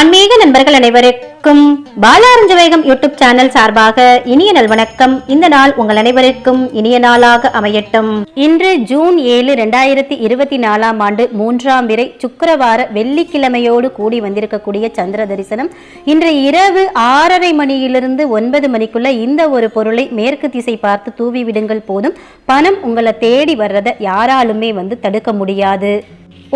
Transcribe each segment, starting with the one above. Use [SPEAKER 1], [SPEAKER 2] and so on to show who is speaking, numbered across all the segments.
[SPEAKER 1] ஆன்மீக நண்பர்கள் அனைவருக்கும் பாலாரஞ்ச வேகம் யூடியூப் சேனல் சார்பாக இனிய நல்வணக்கம் இந்த நாள் உங்கள் அனைவருக்கும் இனிய நாளாக அமையட்டும். இன்று ஜூன் ஏழு ரெண்டாயிரத்தி இருபத்தி நாலாம் ஆண்டு மூன்றாம் விரை சுக்கிரவார வெள்ளிக்கிழமையோடு கூடி வந்திருக்கக்கூடிய சந்திர தரிசனம். இன்று இரவு ஆறரை மணியிலிருந்து ஒன்பது மணிக்குள்ள இந்த ஒரு பொருளை மேற்கு திசை பார்த்து தூவி விடுங்கள் போதும் பணம் உங்களை தேடி வர்றதை யாராலுமே வந்து தடுக்க முடியாது.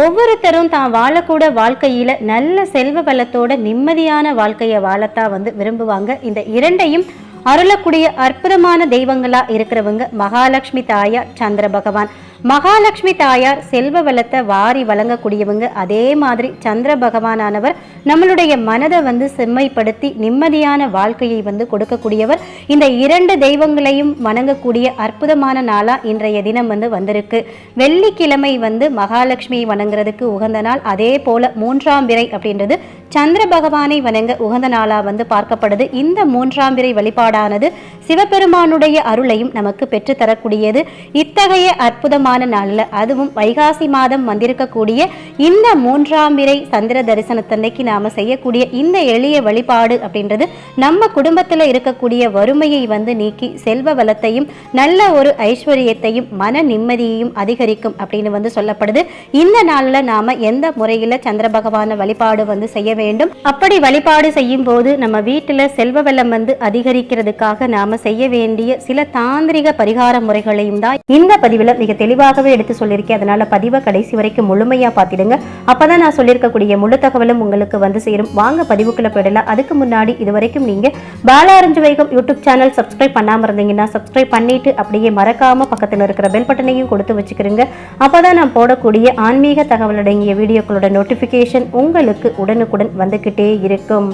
[SPEAKER 1] ஒவ்வொருத்தரும் தான் வாழக்கூட வாழ்க்கையில நல்ல செல்வ வளத்தோட நிம்மதியான வாழ்க்கையை வாழத்தான் வந்து விரும்புவாங்க. இந்த இரண்டையும் அருளக்கூடிய அற்புதமான தெய்வங்களா இருக்கிறவங்க மகாலட்சுமி தாயா சந்திர பகவான். மகாலட்சுமி தாயார் செல்வ வளத்தை வாரி வழங்கக்கூடியவங்க அதே மாதிரி சந்திர பகவானானவர் நம்மளுடைய மனதை வந்து செம்மைப்படுத்தி நிம்மதியான வாழ்க்கையை வந்து கொடுக்கக்கூடியவர். இந்த இரண்டு தெய்வங்களையும் வணங்கக்கூடிய அற்புதமான நாளாக இன்றைய தினம் வந்து வந்திருக்கு. வெள்ளிக்கிழமை வந்து மகாலட்சுமியை வணங்குறதுக்கு உகந்த நாள். அதே போல மூன்றாம் விரை அப்படின்றது சந்திர பகவானை வணங்க உகந்த நாளாக வந்து பார்க்கப்படுது. இந்த மூன்றாம் விரை வழிபாடானது சிவபெருமானுடைய அருளையும் நமக்கு பெற்றுத்தரக்கூடியது. இத்தகைய அற்புதம் அற்புதமான நாளில் அதுவும் வைகாசி மாதம் வந்திருக்கக்கூடிய இந்த மூன்றாம் விரை சந்திர தரிசனத்தன்னைக்கு நாம் செய்யக்கூடிய இந்த எளிய வழிபாடு அப்படின்றது நம்ம குடும்பத்தில் இருக்கக்கூடிய வறுமையை வந்து நீக்கி செல்வ வளத்தையும் நல்ல ஒரு ஐஸ்வர்யத்தையும் மன நிம்மதியையும் அதிகரிக்கும் அப்படின்னு வந்து சொல்லப்படுது. இந்த நாளில் நாம எந்த முறையில் சந்திர பகவான வழிபாடு வந்து செய்ய வேண்டும்? அப்படி வழிபாடு செய்யும் போது நம்ம வீட்டில் செல்வ வளம் வந்து அதிகரிக்கிறதுக்காக நாம செய்ய வேண்டிய சில தாந்திரிக பரிகார முறைகளையும் தான் இந்த பதிவில் மிக தெளிவாகவே எடுத்து சொல்லியிருக்கேன். அதனால் பதிவை கடைசி வரைக்கும் முழுமையா பார்த்திடுங்க. அப்பதான் நான் சொல்லியிருக்கக்கூடிய முழு தகவலும் உங்களுக்கு வந்து சேரும். வாங்க பதிவுக்குள்ளே போயிடலாம். அதுக்கு முன்னாடி இது வரைக்கும் நீங்க பாலாரஞ்சு வைகம் யூடியூப் சேனல் சப்ஸ்கிரைப் பண்ணாம இருந்தீங்கன்னா சப்ஸ்கிரைப் பண்ணிட்டு அப்படியே மறக்காமல் பக்கத்தில் இருக்கிற பெல் பட்டனையும் கொடுத்து வச்சுக்கிறீங்க அப்பதான் நான் போடக்கூடிய ஆன்மீக தகவல் அடங்கிய வீடியோக்களோட நோட்டிஃபிகேஷன் உங்களுக்கு உடனுக்குடன் வந்துக்கிட்டே இருக்கும்.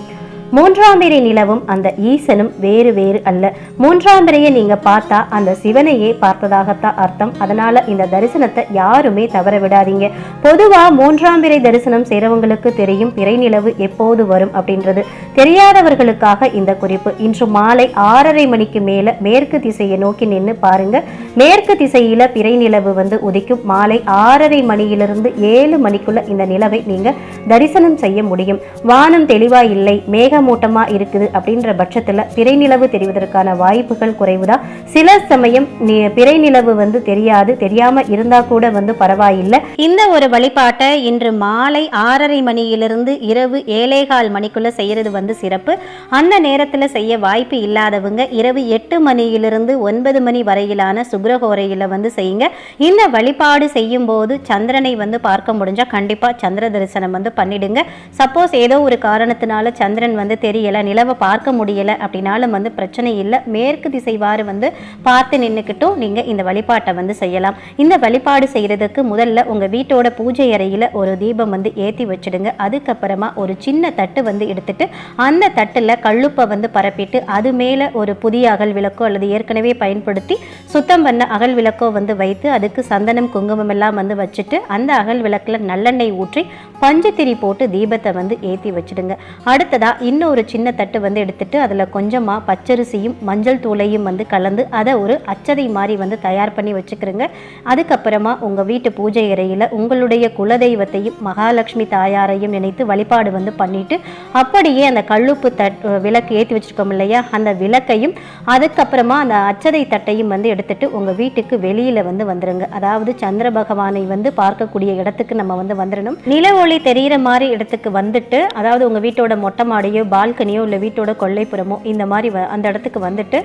[SPEAKER 1] மூன்றாம் பிறை நிலவும் அந்த ஈசனும் வேறு வேறு அல்ல. மூன்றாம் பிறையை நீங்க பார்த்தா அந்த சிவனையே பார்த்ததாகத்தான் அர்த்தம். அதனால இந்த தரிசனத்தை யாருமே தவற விடாதீங்க. பொதுவா மூன்றாம் பிறை தரிசனம் செய்றவங்களுக்கு தெரியும் பிறை நிலவு எப்போது வரும் அப்படின்றது. தெரியாதவர்களுக்காக இந்த குறிப்பு. இன்று மாலை ஆறரை மணிக்கு மேல மேற்கு திசையை நோக்கி நின்று பாருங்க. மேற்கு திசையில பிறை நிலவு வந்து உதிக்கும். மாலை ஆறரை மணியிலிருந்து ஏழு மணிக்குள்ள இந்த நிலவை நீங்க தரிசனம் செய்ய முடியும். வானம் தெளிவா இல்லை. மேகமூட்டமா இருக்குது அப்படின்ற பட்சத்தில் பிறை நிலவு தெரிவதற்கான வாய்ப்புகள் குறைவுதான் சில சமயம் பிறை நிலவு வந்து தெரியாது தெரியாம இருந்தா கூட வந்து பரவாயில்லை. இந்த ஒரு வழிபாட்டை இன்று மாலை ஆறரை மணியிலிருந்து இரவு ஏழேகால் மணிக்குள்ள செய்யறது வந்து சிறப்பு. அந்த நேரத்தில் செய்ய வாய்ப்பு இல்லாதவங்க இரவு எட்டு மணியிலிருந்து ஒன்பது மணி வரையிலான சுக்ரஹோரையில வந்து செய்யுங்க. இந்த வழிபாடு செய்யும் போது சந்திரனை வந்து பார்க்க முடிஞ்சால் கண்டிப்பாக சந்திர தரிசனம் வந்து பண்ணிடுங்க. சப்போஸ் ஏதோ ஒரு காரணத்தினால சந்திரன் வந்து தெரியல நிலவை பார்க்க முடியல அப்படின்னாலும் வந்து பிரச்சனை இல்லை. மேற்கு திசைவாறு வந்து பார்த்து நின்றுக்கிட்டும் நீங்க இந்த வழிபாட்டை வந்து செய்யலாம். இந்த வழிபாடு செய்யறதுக்கு முதல்ல உங்க வீட்டோட பூஜை அறையில் ஒரு தீபம் வந்து ஏத்தி வச்சிடுங்க. அதுக்கப்புறமா ஒரு சின்ன தட்டு வந்து எடுத்துட்டு அந்த தட்டுல கல்லுப்பை வந்து பரப்பிட்டு அது மேல ஒரு புதிய அகல் விளக்கோ அல்லது ஏற்கனவே பயன்படுத்தி சுத்தம் பண்ண அகல் விளக்கோ வந்து வைத்து அதுக்கு சந்தனம் குங்குமம் எல்லாம் வந்து வச்சுட்டு அந்த அகல் விளக்குல நல்லெண்ணெய் ஊற்றி பஞ்சுத்திரி போட்டு தீபத்தை வந்து ஏற்றி வச்சுடுங்க. அடுத்ததாக இன்னொரு சின்ன தட்டு வந்து எடுத்துட்டு அதில் கொஞ்சமாக பச்சரிசியும் மஞ்சள் தூளையும் வந்து கலந்து அதை ஒரு அச்சதை மாதிரி வந்து தயார் பண்ணி வச்சுக்கிறோங்க. அதுக்கப்புறமா உங்கள் வீட்டு பூஜை அறையில் உங்களுடைய குலதெய்வத்தையும் மகாலட்சுமி தாயாரையும் நினைத்து வழிபாடு வந்து பண்ணிட்டு அப்படியே அந்த கல்லுப்பு தட் விளக்கு ஏற்றி வச்சுருக்கோம் இல்லையா? அந்த விளக்கையும் அதுக்கப்புறமா அந்த அச்சதை தட்டையும் வந்து எடுத்துட்டு உங்கள் வீட்டுக்கு வெளியில் வந்து வந்துடுங்க அதாவது சந்திர பகவானை வந்து பார்க்கக்கூடிய இடத்துக்கு நம்ம வந்து வந்துடணும் நில ஒளி தெரிகிற மாதிரி இடத்துக்கு வந்துட்டு அதாவது உங்கள் வீட்டோட மொட்டை மாடியோ பால்கனியோ இல்லை வீட்டோட கொல்லைப்புறமோ இந்த மாதிரி வ- அந்த இடத்துக்கு வந்துட்டு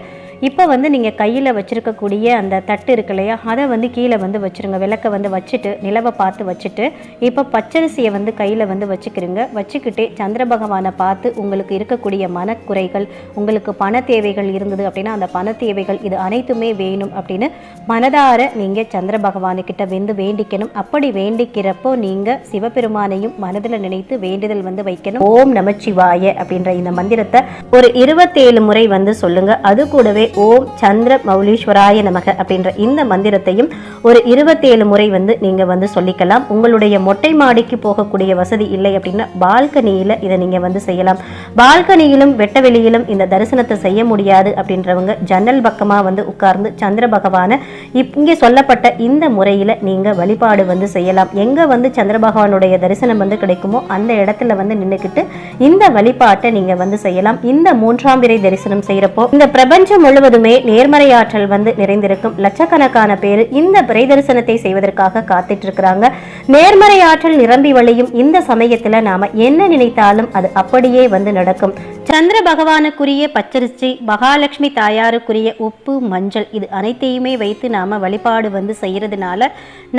[SPEAKER 1] இப்போ வந்து நீங்கள் கையில் வச்சுருக்கக்கூடிய அந்த தட்டு இருக்கு இல்லையா அதை வந்து கீழே வந்து வச்சிருங்க. விளக்கை வந்து வச்சுட்டு நிலவை பார்த்து வச்சுட்டு இப்போ பச்சரிசியை வந்து கையில் வந்து வச்சுக்கிறீங்க. வச்சுக்கிட்டே சந்திர பகவானை பார்த்து உங்களுக்கு இருக்கக்கூடிய மனக்குறைகள் உங்களுக்கு பண தேவைகள் இருந்தது அப்படின்னா அந்த பண தேவைகள் இது அனைத்துமே வேணும் அப்படின்னு மனதார நீங்கள் சந்திர பகவானுக்கிட்ட வந்து வேண்டிக்கணும். அப்படி வேண்டிக்கிறப்போ நீங்கள் சிவபெருமானையும் மனதில் நினைத்து வேண்டுதல் வந்து வைக்கணும். ஓம் நமச்சிவாய அப்படின்ற இந்த மந்திரத்தை ஒரு இருபத்தேழு முறை வந்து சொல்லுங்க. அது கூடவே ஓம் சந்திர மௌலீஸ்வராய நமக அப்படின்ற இந்த மந்திரத்தையும் ஒரு இருபத்தேழு முறை வந்து நீங்கள் வந்து சொல்லிக்கலாம். உங்களுடைய மொட்டை மாடிக்கு போகக்கூடிய வசதி இல்லை அப்படின்னா பால்கனியில் இதை நீங்கள் வந்து செய்யலாம். பால்கனியிலும் வெட்ட வெளியிலும் இந்த தரிசனத்தை செய்ய முடியாது அப்படின்றவங்க ஜன்னல் பக்கமாக வந்து உட்கார்ந்து சந்திர பகவானை இங்கே சொல்லப்பட்ட இந்த முறையில் நீங்கள் வழிபாடு வந்து செய்யலாம். எங்கே வந்து சந்திர பகவானுடைய தரிசனம் வந்து கிடைக்குமோ அந்த இடத்துல வந்து நின்றுக்கிட்டு இந்த வழிபாட்டை நீங்கள் வந்து செய்யலாம். இந்த மூன்றாம் பிறை தரிசனம் செய்கிறப்போ இந்த பிரபஞ்சம் முழுவதுமே நேர்மறையாற்றல் வந்து நிறைந்திருக்கும். லட்சக்கணக்கான பேர் இந்த பிறை தரிசனத்தை செய்வதற்காக காத்துட்டு இருக்கிறாங்க நேர்மறையாற்றல் நிரம்பி வழியும் இந்த சமயத்துல நாம என்ன நினைத்தாலும் அது அப்படியே வந்து நடக்கும். சந்திர பகவானுக்குரிய பச்சரிசி மகாலட்சுமி தாயாருக்குரிய உப்பு மஞ்சள் இது அனைத்தையுமே வைத்து நாம வழிபாடு வந்து செய்யறதுனால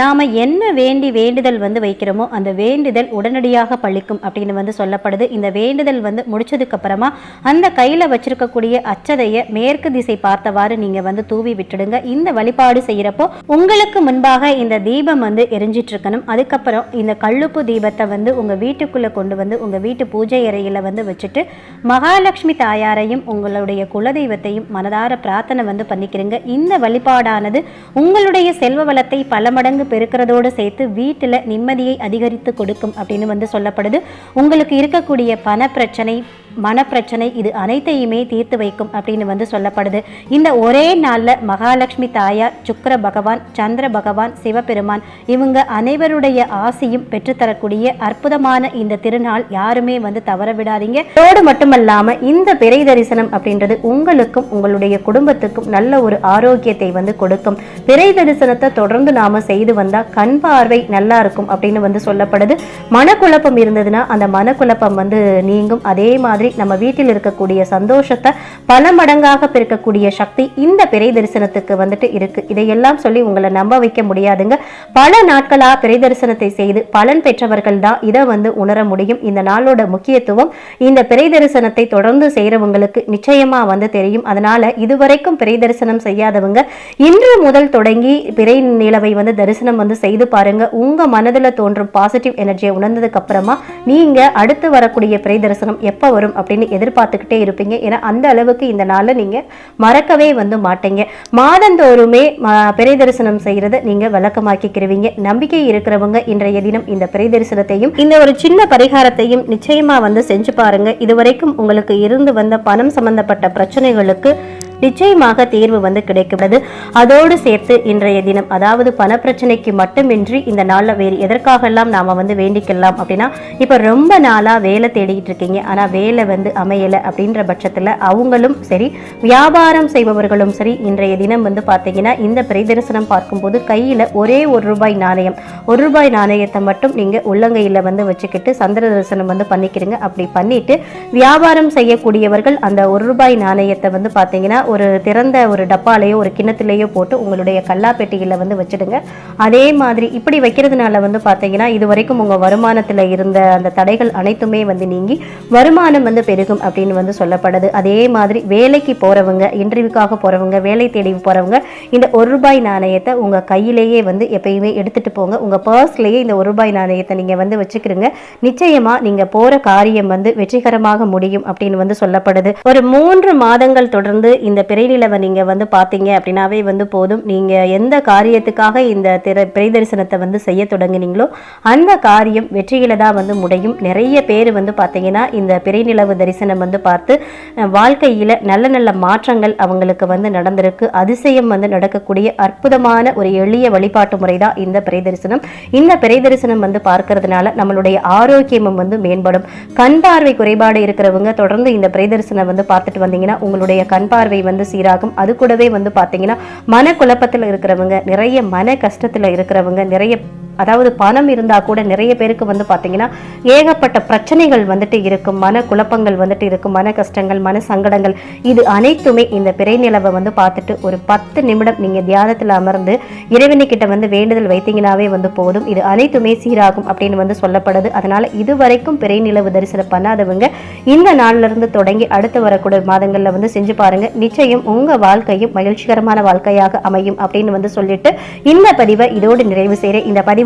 [SPEAKER 1] நாம என்ன வேண்டி வேண்டுதல் வந்து வைக்கிறோமோ அந்த வேண்டுதல் உடனடியாக பழிக்கும் அப்படின்னு வந்து சொல்லப்படுது. இந்த வேண்டுதல் வந்து முடிச்சதுக்கு அப்புறமா அந்த கையில வச்சிருக்கக்கூடிய அச்சதைய மேற்கு திசை பார்த்தவாறு நீங்க வந்து தூவி விட்டுடுங்க. இந்த வழிபாடு செய்யறப்போ உங்களுக்கு முன்பாக இந்த தீபம் வந்து எரிஞ்சிட்டு இருக்கணும் அதுக்கப்புறம் இந்த கல்லுப்பு தீபத்தை வந்து உங்க வீட்டுக்குள்ள கொண்டு வந்து உங்க வீட்டு பூஜை அறையில வந்து வச்சுட்டு மகாலட்சுமி தாயாரையும் உங்களுடைய குலதெய்வத்தையும் மனதார பிரார்த்தனை வந்து பண்ணிக்கிறீங்க. இந்த வழிபாடானது உங்களுடைய செல்வ வளத்தை பல மடங்கு பெருக்கிறதோடு சேர்த்து வீட்டில் நிம்மதியை அதிகரித்து கொடுக்கும் அப்படின்னு வந்து சொல்லப்படுது. உங்களுக்கு இருக்கக்கூடிய பண பிரச்சனை மனப்பிரச்சனை இது அனைத்தையுமே தீர்த்து வைக்கும் அப்படின்னு வந்து சொல்லப்படுது. இந்த ஒரே நாளில் மகாலட்சுமி தாயார் சுக்கர பகவான் சந்திர பகவான் சிவபெருமான் இவங்க அனைவருடைய ஆசையும் பெற்றுத்தரக்கூடிய அற்புதமான இந்த திருநாள் யாருமே வந்து தவற விடாதீங்க. அதோடு மட்டுமல்லாமல் இந்த பிறை தரிசனம் அப்படின்றது உங்களுக்கும் உங்களுடைய குடும்பத்துக்கும் நல்ல ஒரு ஆரோக்கியத்தை வந்து கொடுக்கும். பிறை தரிசனத்தை தொடர்ந்து நாம செய்து வந்தால் கண் பார்வை நல்லா இருக்கும் அப்படின்னு வந்து சொல்லப்படுது. மனக்குழப்பம் இருந்ததுன்னா அந்த மனக்குழப்பம் வந்து நீங்கும். அதே மாதிரி மாதிரி நம்ம வீட்டில் இருக்கக்கூடிய சந்தோஷத்தை பல மடங்காக பெருக்கக்கூடிய சக்தி இந்த பிறை தரிசனத்துக்கு வந்துட்டு இருக்கு. இதையெல்லாம் சொல்லி உங்களை நம்ப வைக்க முடியாதுங்க. பல நாட்களா பிறை தரிசனத்தை செய்து பலன் பெற்றவர்கள் தான் இதை வந்து உணர முடியும். இந்த நாளோட முக்கியத்துவம் இந்த பிறை தரிசனத்தை தொடர்ந்து செய்யறவங்களுக்கு நிச்சயமா வந்து தெரியும். அதனால இதுவரைக்கும் பிறை தரிசனம் செய்யாதவங்க இன்று முதல் தொடங்கி பிறை நிலவை வந்து தரிசனம் வந்து செய்து பாருங்க. உங்க மனதில் தோன்றும் பாசிட்டிவ் எனர்ஜியை உணர்ந்ததுக்கு அப்புறமா நீங்க அடுத்து வரக்கூடிய பிறை தரிசனம் எப்போ வரும்? அப்படின்னு எதிர்பார்த்துக்கிட்டே இருப்பீங்க. ஏன்னா அந்த அளவுக்கு இந்த நாளில் நீங்க மறக்கவே வந்து மாட்டீங்க. மாதந்தோறுமே பிறை தரிசனம் செய்யறத நீங்க வழக்கமாக்கிக்கிறவீங்க நம்பிக்கை இருக்கிறவங்க இன்றைய தினம் இந்த பிறை தரிசனத்தையும் இந்த ஒரு சின்ன பரிகாரத்தையும் நிச்சயமாக வந்து செஞ்சு பாருங்க. இதுவரைக்கும் உங்களுக்கு இருந்து வந்த பணம் சம்பந்தப்பட்ட பிரச்சனைகளுக்கு நிச்சயமாக தீர்வு வந்து கிடைக்கிறது அதோடு சேர்த்து இன்றைய தினம் அதாவது பண பிரச்சனைக்கு மட்டுமின்றி இந்த நாளில் வேறு எதற்காகலாம் நாம் வந்து வேண்டிக்கலாம் அப்படின்னா இப்போ ரொம்ப நாளாக வேலை தேடிக்கிட்டு இருக்கீங்க. ஆனால் வேலை வந்து அமையலை அப்படின்ற பட்சத்தில் அவங்களும் சரி வியாபாரம் செய்பவர்களும் சரி இன்றைய தினம் வந்து பார்த்தீங்கன்னா இந்த பிரைதரிசனம் பார்க்கும்போது கையில் ஒரே ஒரு ரூபாய் நாணயம். ஒரு ரூபாய் நாணயத்தை மட்டும் நீங்கள் உள்ளங்கையில் வந்து வச்சுக்கிட்டு சந்திர தரிசனம் வந்து பண்ணிக்கிறீங்க அப்படி பண்ணிட்டு வியாபாரம் செய்யக்கூடியவர்கள் அந்த ஒரு ரூபாய் நாணயத்தை வந்து பார்த்தீங்கன்னா ஒரு திறந்த ஒரு டப்பாலேயோ ஒரு கிண்ணத்துலேயோ போட்டு உங்களுடைய கல்லாப்பெட்டியில் வந்து வச்சிடுங்க. அதே மாதிரி இப்படி வைக்கிறதுனால வந்து பார்த்தீங்கன்னா இது வரைக்கும் உங்கள் வருமானத்தில் இருந்த அந்த தடைகள் அனைத்துமே வந்து நீங்கி வருமானம் வந்து பெருகும் அப்படின்னு வந்து சொல்லப்படுது. அதே மாதிரி வேலைக்கு போகிறவங்க இன்டர்வியூக்காக போகிறவங்க வேலை தேடி போகிறவங்க இந்த ஒரு ரூபாய் நாணயத்தை உங்கள் கையிலேயே வந்து எப்பயுமே எடுத்துகிட்டு போங்க. உங்கள் பர்ஸ்லேயே இந்த ஒரு ரூபாய் நாணயத்தை நீங்கள் வந்து வச்சுக்கிறீங்க நிச்சயமாக நீங்கள் போகிற காரியம் வந்து வெற்றிகரமாக முடியும் அப்படின்னு வந்து சொல்லப்படுது. ஒரு மூன்று மாதங்கள் தொடர்ந்து இந்த இந்த பிறைநிலவை நீங்கள் வந்து பார்த்தீங்க அப்படின்னாவே வந்து போதும். நீங்கள் எந்த காரியத்துக்காக இந்த திரை பிறை தரிசனத்தை வந்து செய்ய தொடங்குனீங்களோ அந்த காரியம் வெற்றியில தான் வந்து முடியும். நிறைய பேர் வந்து பார்த்தீங்கன்னா இந்த பிறைநிலவு தரிசனம் வந்து பார்த்து வாழ்க்கையில் வாழ்க்கையில நல்ல நல்ல மாற்றங்கள் அவங்களுக்கு வந்து நடந்திருக்கு. அதிசயம் வந்து நடக்கக்கூடிய அற்புதமான ஒரு எளிய வழிபாட்டு முறை தான் இந்த பிறை தரிசனம் இந்த பிறை தரிசனம் வந்து பார்க்கறதுனால நம்மளுடைய ஆரோக்கியமும் வந்து மேம்படும். கண் பார்வை குறைபாடு இருக்கிறவங்க தொடர்ந்து இந்த பிறை தரிசனம் வந்து பார்த்துட்டு வந்தீங்கன்னா உங்களுடைய கண் பார்வை வந்து சீராகும். அது கூடவே வந்து பார்த்தீங்கன்னா மன குழப்பத்தில் இருக்கிறவங்க நிறைய மன கஷ்டத்தில் இருக்கிறவங்க நிறைய அதாவது பணம் இருந்தால் கூட நிறைய பேருக்கு வந்து பார்த்தீங்கன்னா ஏகப்பட்ட பிரச்சனைகள் வந்துட்டு இருக்கும் மன குழப்பங்கள் வந்துட்டு இருக்கும் மன கஷ்டங்கள் மன சங்கடங்கள். இது அனைத்துமே இந்த பிறை நிலவை வந்து பார்த்துட்டு ஒரு பத்து நிமிடம் நீங்கள் தியானத்தில் அமர்ந்து இறைவனுக்கிட்ட வந்து வேண்டுதல் வைத்தீங்கன்னாவே வந்து போதும். இது அனைத்துமே சீராகும் அப்படின்னு வந்து சொல்லப்படுது. அதனால இதுவரைக்கும் பிறை நிலவு தரிசனம் பண்ணாதவங்க இந்த நாள்ல இருந்து தொடங்கி அடுத்து வரக்கூடிய மாதங்களில் வந்து செஞ்சு பாருங்க. நிச்சயம் உங்க வாழ்க்கையும் மகிழ்ச்சிகரமான வாழ்க்கையாக அமையும் அப்படின்னு வந்து சொல்லிட்டு இந்த பதிவை இதோடு நிறைவு செய்கிறேன் இந்த பதிவு